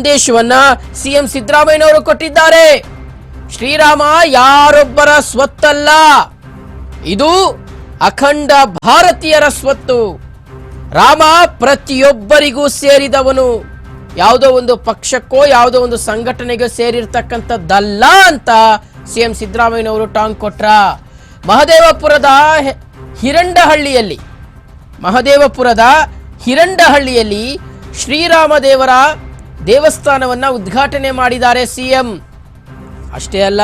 ಸಂದೇಶವನ್ನ ಸಿಎಂ ಸಿದ್ದರಾಮಯ್ಯನವರು ಕೊಟ್ಟಿದ್ದಾರೆ. ಶ್ರೀರಾಮ ಯಾರೊಬ್ಬರ ಸ್ವತ್ತಲ್ಲ. ಇದು ಅಖಂಡ ಭಾರತೀಯರ ಸ್ವತ್ತು. ರಾಮ ಪ್ರತಿಯೊಬ್ಬರಿಗೂ ಸೇರಿದವನು. ಯಾವುದೋ ಒಂದು ಪಕ್ಷಕ್ಕೋ, ಯಾವುದೋ ಒಂದು ಸಂಘಟನೆಗೋ ಸೇರಿರ್ತಕ್ಕಂಥದ್ದಲ್ಲ ಅಂತ ಸಿಎಂ ಸಿದ್ದರಾಮಯ್ಯನವರು ಟಾಂಗ್ ಕೊಟ್ರ. ಮಹದೇವಪುರದ ಹಿರಂಡಹಳ್ಳಿಯಲ್ಲಿ ಮಹದೇವಪುರದ ಹಿರಂಡಹಳ್ಳಿಯಲ್ಲಿ ಶ್ರೀರಾಮ ದೇವರ ದೇವಸ್ಥಾನವನ್ನ ಉದ್ಘಾಟನೆ ಮಾಡಿದ್ದಾರೆ ಸಿಎಂ. ಅಷ್ಟೇ ಅಲ್ಲ,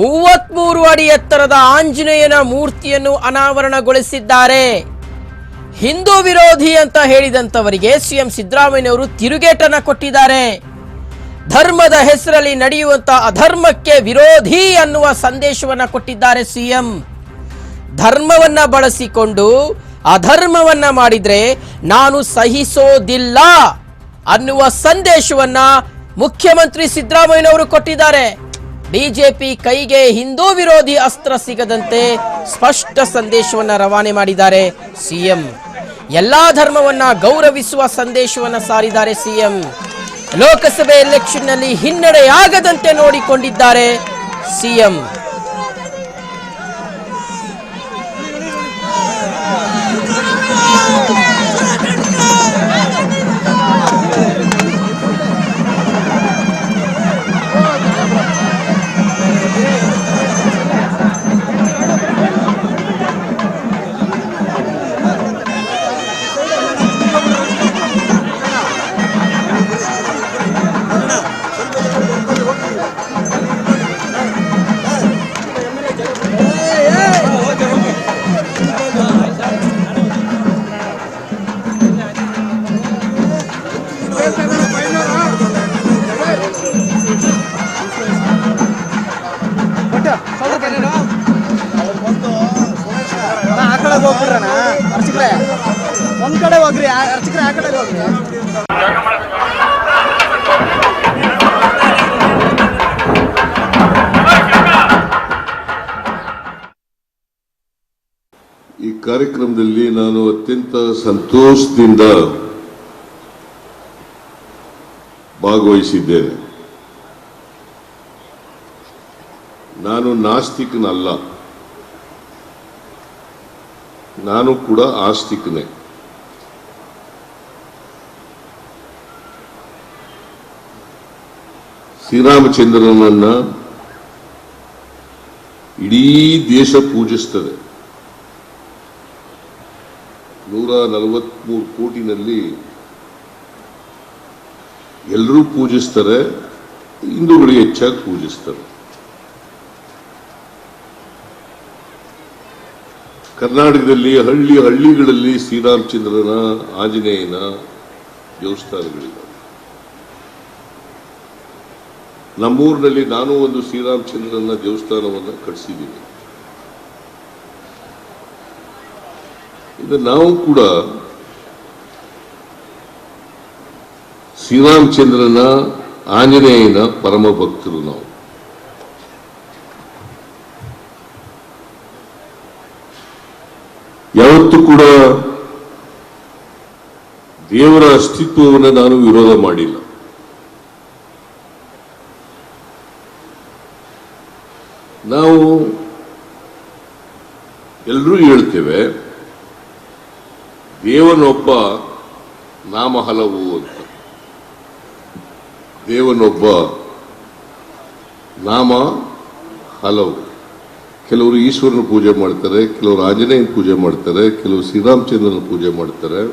ಮೂವತ್ಮೂರು ಅಡಿ ಎತ್ತರದ ಆಂಜನೇಯನ ಮೂರ್ತಿಯನ್ನು ಅನಾವರಣಗೊಳಿಸಿದ್ದಾರೆ. ಹಿಂದೂ ವಿರೋಧಿ ಅಂತ ಹೇಳಿದಂತವರಿಗೆ ಸಿಎಂ ಸಿದ್ದರಾಮಯ್ಯನವರು ತಿರುಗೇಟನ ಕೊಟ್ಟಿದ್ದಾರೆ. ಧರ್ಮದ ಹೆಸರಲ್ಲಿ ನಡೆಯುವಂಥ ಅಧರ್ಮಕ್ಕೆ ವಿರೋಧಿ ಅನ್ನುವ ಸಂದೇಶವನ್ನ ಕೊಟ್ಟಿದ್ದಾರೆ ಸಿಎಂ. ಧರ್ಮವನ್ನ ಬಳಸಿಕೊಂಡು ಅಧರ್ಮವನ್ನ ಮಾಡಿದ್ರೆ ನಾನು ಸಹಿಸೋದಿಲ್ಲ. ಅನ್ನುವ ಸಂದೇಶವನ್ನ ಮುಖ್ಯಮಂತ್ರಿ ಸಿದ್ದರಾಮಯ್ಯನವರು ಕೊಟ್ಟಿದ್ದಾರೆ. ಬಿಜೆಪಿ ಕೈಗೆ ಹಿಂದೂ ವಿರೋಧಿ ಅಸ್ತ್ರ ಸಿಗದಂತೆ ಸ್ಪಷ್ಟ ಸಂದೇಶವನ್ನ ರವಾನೆ ಮಾಡಿದ್ದಾರೆ ಸಿಎಂ. ಎಲ್ಲಾ ಧರ್ಮವನ್ನ ಗೌರವಿಸುವ ಸಂದೇಶವನ್ನ ಸಾರಿದ್ದಾರೆ ಸಿಎಂ. ಲೋಕಸಭೆ ಎಲೆಕ್ಷನ್ನಲ್ಲಿ ಹಿನ್ನಡೆಯಾಗದಂತೆ ನೋಡಿಕೊಂಡಿದ್ದಾರೆ ಸಿಎಂ. ಹೋಗ್ಬಿಡ್ರಣ ಅರ್ಚಕ್ರೆ ಒಂದ್ ಕಡೆ ಹೋಗ್ರಿ ಆ- ಅರ್ಚಕ್ರೆ ಆ ಕಡೆ ಹೋಗ್ರಿ ಕಾರ್ಯಕ್ರಮದಲ್ಲಿ ನಾನು ಅತ್ಯಂತ ಸಂತೋಷದಿಂದ ಭಾಗವಹಿಸಿದ್ದೇನೆ. ನಾನು ನಾಸ್ತಿಕನಲ್ಲ. ನಾನು ಕೂಡ ಆಸ್ತಿಕನೇ. ಶ್ರೀರಾಮಚಂದ್ರನನ್ನ ಇಡೀ ದೇಶ ಪೂಜಿಸ್ತದೆ. ನೂರ ನಲವತ್ಮೂರು ಕೋಟಿನಲ್ಲಿ ಎಲ್ಲರೂ ಪೂಜಿಸ್ತಾರೆ, ಹಿಂದೂಗಳು ಹೆಚ್ಚಾಗಿ ಪೂಜಿಸ್ತಾರೆ. ಕರ್ನಾಟಕದಲ್ಲಿ ಹಳ್ಳಿ ಹಳ್ಳಿಗಳಲ್ಲಿ ಶ್ರೀರಾಮಚಂದ್ರನ ಆಂಜನೇಯನ ದೇವಸ್ಥಾನಗಳಿವೆ ನಮ್ಮೂರಿನಲ್ಲಿ ನಾನು ಒಂದು ಶ್ರೀರಾಮಚಂದ್ರನ ದೇವಸ್ಥಾನವನ್ನು ಕಟ್ಟಿಸಿದ್ದೀನಿ ಈಗ ನಾವು ಕೂಡ ಶ್ರೀರಾಮಚಂದ್ರನ ಆಂಜನೇಯನ ಪರಮ ಭಕ್ತರು ನಾವು. ಯಾವತ್ತೂ ಕೂಡ ದೇವರ ಅಸ್ತಿತ್ವವನ್ನು ನಾನು ವಿರೋಧ ಮಾಡಿಲ್ಲ. ನಾವು ಎಲ್ಲರೂ ಹೇಳ್ತೇವೆ ದೇವನೊಬ್ಬ ನಾಮ ಹಲವು ಅಂತ. ದೇವನೊಬ್ಬ ನಾಮ ಹಲವು. ಕೆಲವರು ಈಶ್ವರನ ಪೂಜೆ ಮಾಡ್ತಾರೆ, ಕೆಲವರು ಆಂಜನೇಯನ ಪೂಜೆ ಮಾಡ್ತಾರೆ, ಕೆಲವರು ಶ್ರೀರಾಮಚಂದ್ರನ ಪೂಜೆ ಮಾಡ್ತಾರೆ.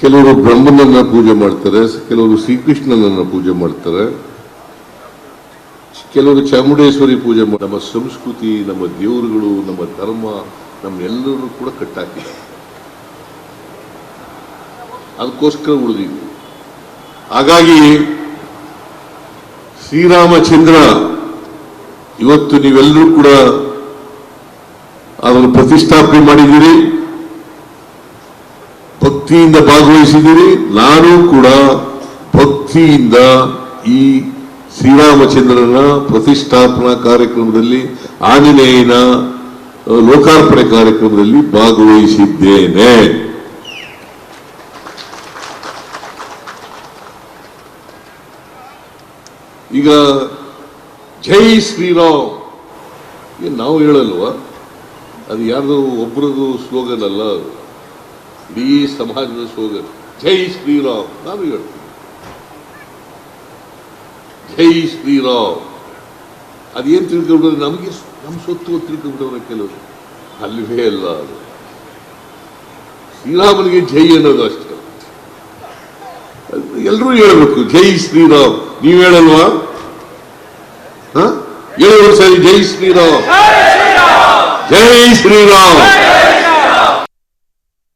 ಕೆಲವರು ಬ್ರಹ್ಮನನ್ನ ಪೂಜೆ ಮಾಡ್ತಾರೆ, ಕೆಲವರು ಶ್ರೀಕೃಷ್ಣನನ್ನ ಪೂಜೆ ಮಾಡ್ತಾರೆ. ಕೆಲವರು ಚಾಮುಂಡೇಶ್ವರಿ ಪೂಜೆ ನಮ್ಮ ಸಂಸ್ಕೃತಿ, ನಮ್ಮ ದೇವರುಗಳು, ನಮ್ಮ ಧರ್ಮ ನಮ್ಮೆಲ್ಲರೂ ಕೂಡ ಕಟ್ಟಾಕಿದೆ. ಅದಕ್ಕೋಸ್ಕರ ಉಳಿದಿದ್ವಿ ಹಾಗಾಗಿ ಶ್ರೀರಾಮಚಂದ್ರ, ಇವತ್ತು ನೀವೆಲ್ಲರೂ ಕೂಡ ಅದನ್ನು ಪ್ರತಿಷ್ಠಾಪನೆ ಮಾಡಿದ್ದೀರಿ. ಭಕ್ತಿಯಿಂದ ಭಾಗವಹಿಸಿದ್ದೀರಿ. ನಾನು ಕೂಡ ಭಕ್ತಿಯಿಂದ ಈ ಶ್ರೀರಾಮಚಂದ್ರನ ಪ್ರತಿಷ್ಠಾಪನಾ ಕಾರ್ಯಕ್ರಮದಲ್ಲಿ ಆಂಜನೇಯನ ಲೋಕಾರ್ಪಣೆ ಕಾರ್ಯಕ್ರಮದಲ್ಲಿ ಭಾಗವಹಿಸಿದ್ದೇನೆ. ಈಗ ಜೈ ಶ್ರೀರಾಮ್. ನಾವು ಹೇಳಲ್ವಾ? ಅದು ಯಾರ್ದು ಒಬ್ಬರದು ಸ್ಲೋಗನ್ ಅಲ್ಲ ಇಡೀ ಸಮಾಜದ ಸ್ಲೋಗನ್ ಜೈ ಶ್ರೀರಾಮ್. ನಾನು ಹೇಳ್ತೀನಿ. ಜೈ ಶ್ರೀರಾಮ್. ಅದೇನ್ ತಿಳ್ಕೊಂಡ್ರೆ ನಮಗೆ ನಮ್ಮ ಸೊತ್ತು ತಿಳ್ಕೊಂಡ್ರೆ ಕೆಲವರು. ಅಲ್ಲವೇ ಅಲ್ಲ ಅದು. ಶ್ರೀರಾಮನಿಗೆ ಜೈ ಅನ್ನೋದು ಅಷ್ಟೇ. ಎಲ್ಲರೂ ಹೇಳ್ಬೇಕು ಜೈ ಶ್ರೀರಾಮ್. ನೀವು ಹೇಳಲ್ವಾ? ಹ? ಸರಿ ಜೈ ಶ್ರೀರಾಮ್! ಜೈ ಶ್ರೀರಾಮ್.